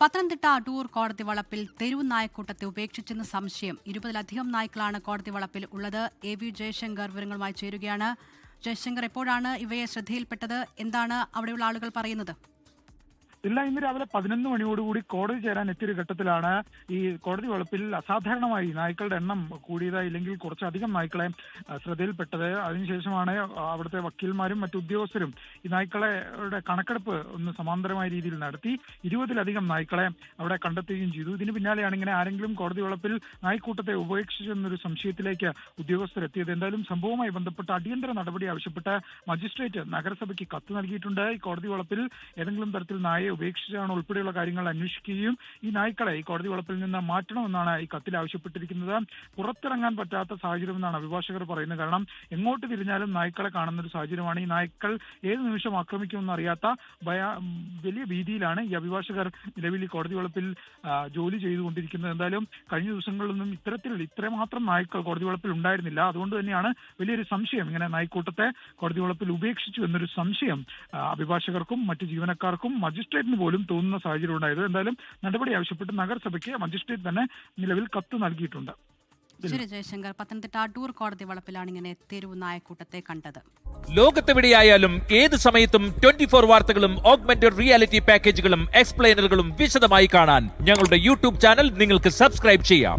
പത്തനംതിട്ട അടൂർ കോടതി വളപ്പിൽ തെരുവ് നായക്കൂട്ടത്തെ ഉപേക്ഷിച്ചെന്ന് സംശയം. ഇരുപതിലധികം നായ്ക്കളാണ് കോടതി വളപ്പിൽ ഉള്ളത്. എ വി ജയശങ്കർ വിവരങ്ങളുമായി ചേരുകയാണ്. ജയശങ്കർ എപ്പോഴാണ് ഇവയെ ശ്രദ്ധയിൽപ്പെട്ടത്? എന്താണ് അവിടെയുള്ള ആളുകൾ പറയുന്നത്? ഇല്ല ഇന്ന് രാവിലെ പതിനൊന്ന് മണിയോടുകൂടി കോടതി ചേരാൻ എത്തിയൊരു ഘട്ടത്തിലാണ് ഈ കോടതി വളപ്പിൽ അസാധാരണമായി നായ്ക്കളുടെ എണ്ണം കൂടിയതായി ഇല്ലെങ്കിൽ കുറച്ചധികം നായ്ക്കളെ ശ്രദ്ധയിൽപ്പെട്ടത്. അതിനുശേഷമാണ് അവിടുത്തെ വക്കീൽമാരും മറ്റു ഉദ്യോഗസ്ഥരും ഈ നായ്ക്കളെ കണക്കെടുപ്പ് ഒന്ന് സമാന്തരമായ രീതിയിൽ നടത്തി ഇരുപതിലധികം നായ്ക്കളെ അവിടെ കണ്ടെത്തുകയും ചെയ്തു. ഇതിന് പിന്നാലെയാണ് ഇങ്ങനെ ആരെങ്കിലും കോടതി വളപ്പിൽ നായ്ക്കൂട്ടത്തെ ഉപേക്ഷിച്ചെന്നൊരു സംശയത്തിലേക്ക് ഉദ്യോഗസ്ഥർ എത്തിയത്. എന്തായാലും സംഭവവുമായി ബന്ധപ്പെട്ട അടിയന്തര നടപടി ആവശ്യപ്പെട്ട് മജിസ്ട്രേറ്റ് നഗരസഭയ്ക്ക് കത്ത് നൽകിയിട്ടുണ്ട്. ഈ കോടതി വളപ്പിൽ ഏതെങ്കിലും തരത്തിൽ നായയെ ഉപേക്ഷിച്ചാണോ ഉൾപ്പെടെയുള്ള കാര്യങ്ങൾ അന്വേഷിക്കുകയും ഈ നായ്ക്കളെ ഈ കോടതി വളപ്പിൽ നിന്ന് മാറ്റണമെന്നാണ് ഈ കത്തിൽ ആവശ്യപ്പെട്ടിരിക്കുന്നത്. പുറത്തിറങ്ങാൻ പറ്റാത്ത സാഹചര്യം എന്നാണ് അഭിഭാഷകർ പറയുന്നത്. കാരണം എങ്ങോട്ട് തിരിഞ്ഞാലും നായ്ക്കളെ കാണുന്ന ഒരു സാഹചര്യമാണ്. ഈ നായ്ക്കൾ ഏത് നിമിഷം ആക്രമിക്കുമെന്ന് അറിയാത്ത വലിയ ഭീതിയിലാണ് ഈ അഭിഭാഷകർ നിലവിൽ ഈ കോടതി വളപ്പിൽ ജോലി ചെയ്തുകൊണ്ടിരിക്കുന്നത്. എന്തായാലും കഴിഞ്ഞ ദിവസങ്ങളിലൊന്നും ഇത്തരത്തിൽ ഇത്രമാത്രം നായ്ക്കൾ കോടതി വളപ്പിൽ ഉണ്ടായിരുന്നില്ല. അതുകൊണ്ട് തന്നെയാണ് വലിയൊരു സംശയം ഇങ്ങനെ നായ്ക്കൂട്ടത്തെ കോടതി വളപ്പിൽ ഉപേക്ഷിച്ചു എന്നൊരു സംശയം അഭിഭാഷകർക്കും മറ്റു ജീവനക്കാർക്കും മജിസ്ട്രേറ്റിന് പോലും തോന്നുന്ന സാഹചര്യം ഉണ്ടായത്. എന്തായാലും നടപടി ആവശ്യപ്പെട്ട് നഗരസഭയ്ക്ക് മജിസ്ട്രേറ്റ് തന്നെ നിലവിൽ കത്ത് നൽകിയിട്ടുണ്ട്. ശരി ജയശങ്കർ. പത്തനംതിട്ട അടൂർ കോടതി വളപ്പിലാണ് ഇങ്ങനെ തെരുവ് നായക്കൂട്ടത്തെ കണ്ടത്. ലോകത്തെവിടെയായാലും ഏത് സമയത്തും ട്വന്റി ഫോർ വാർത്തകളും ഓഗ്മെന്റഡ് റിയാലിറ്റി പാക്കേജുകളും എക്സ്പ്ലെയിനറുകളും വിശദമായി കാണാൻ ഞങ്ങളുടെ യൂട്യൂബ് ചാനൽ നിങ്ങൾക്ക് സബ്സ്ക്രൈബ് ചെയ്യാം.